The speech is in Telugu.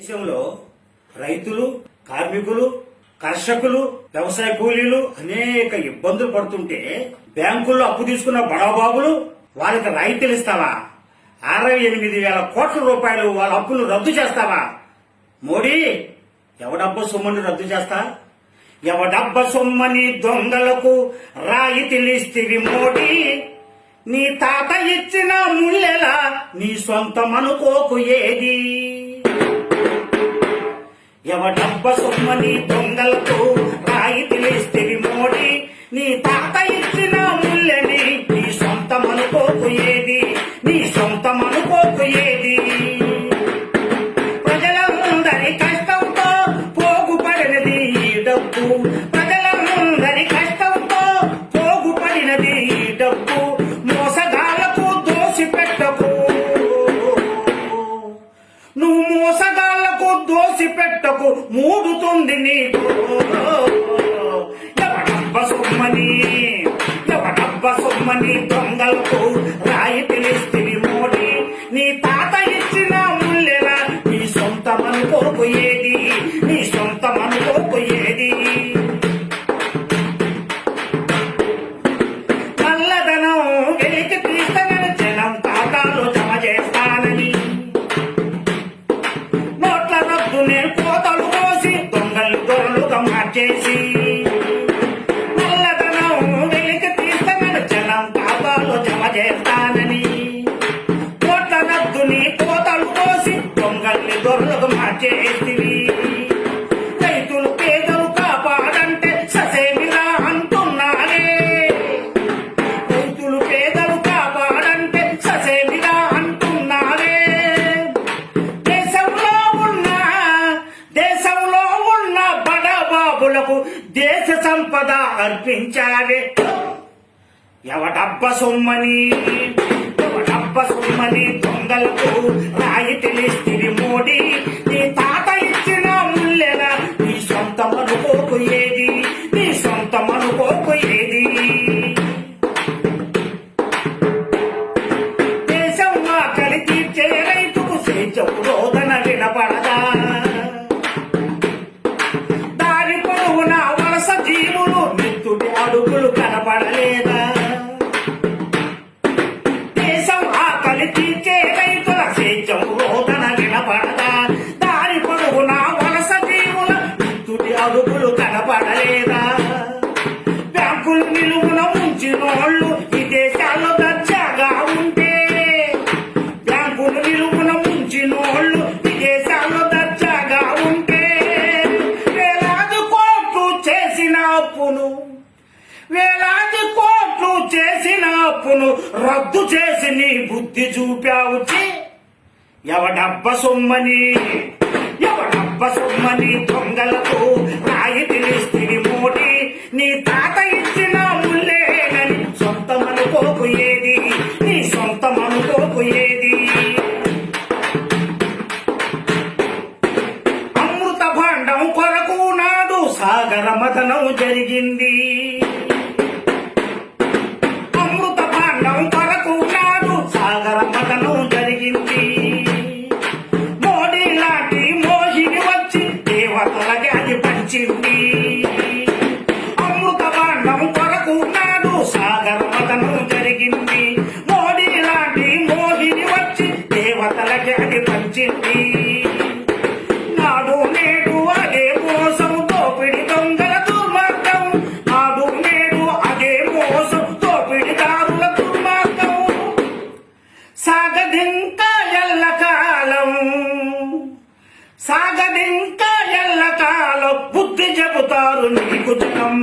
దేశంలో రైతులు కార్మికులు కర్షకులు వ్యవసాయ కూలీలు అనేక ఇబ్బందులు పడుతుంటే బ్యాంకుల్లో అప్పు తీసుకున్న బడాబాబులు వాళ్ళకి రాయితీలు ఇస్తావా? అరవై ఎనిమిది వేల కోట్ల రూపాయలు వాళ్ళ అప్పులు రద్దు చేస్తావా? మోడీ ఎవడబ్బ సొమ్ముని రద్దు చేస్తా? ఎవడబ్బ సొమ్మని దొంగలకు రాయితీలిస్తివి మోడీ? నీ తాత ఇచ్చిన ముళ్ళెలా? నీ సొంతం అనుకోకు ఏది? ఎవడబ్బ సొమ్మని దొంగలకు రాయి తెలిస్తేవి మోడి. నీ తాత ఇచ్చిన ముళ్ళని నీ సొంతం అనుకోకు ఏది? నీ సొంతం అనుకోకు ఏది దోసి పెట్టకు మూడుతుంది నీకు. ఎవడబ్బ సొమ్మని ఎవడబ్బ సొమ్మని దొంగలకు రా బడబాబులకు దేశ సంపద అర్పించావే. ఎవడబ్బ సొమ్మని ఎవడబ్బ సొమ్మని దొంగలకు రాయి తెలిస్తే అప్పును రద్దు చేసి నీ బుద్ధి చూపావు. ఎవడబ్బ సొమ్మని? ఎవడబ్బ సొమ్మని దొంగలకు రాయి తెలిస్తివి మోడి నీ తాత ఇచ్చిన ముల్లేనని సొంతం అనుకోకు ఏది? నీ సొంతం అనుకోకు ఏది? అమృత భాండం కొరకు నాడు సాగర మథనం జరిగింది. సాగదింక ఎల్లకాలం బుద్ధి చెబుతారు నీకు జనం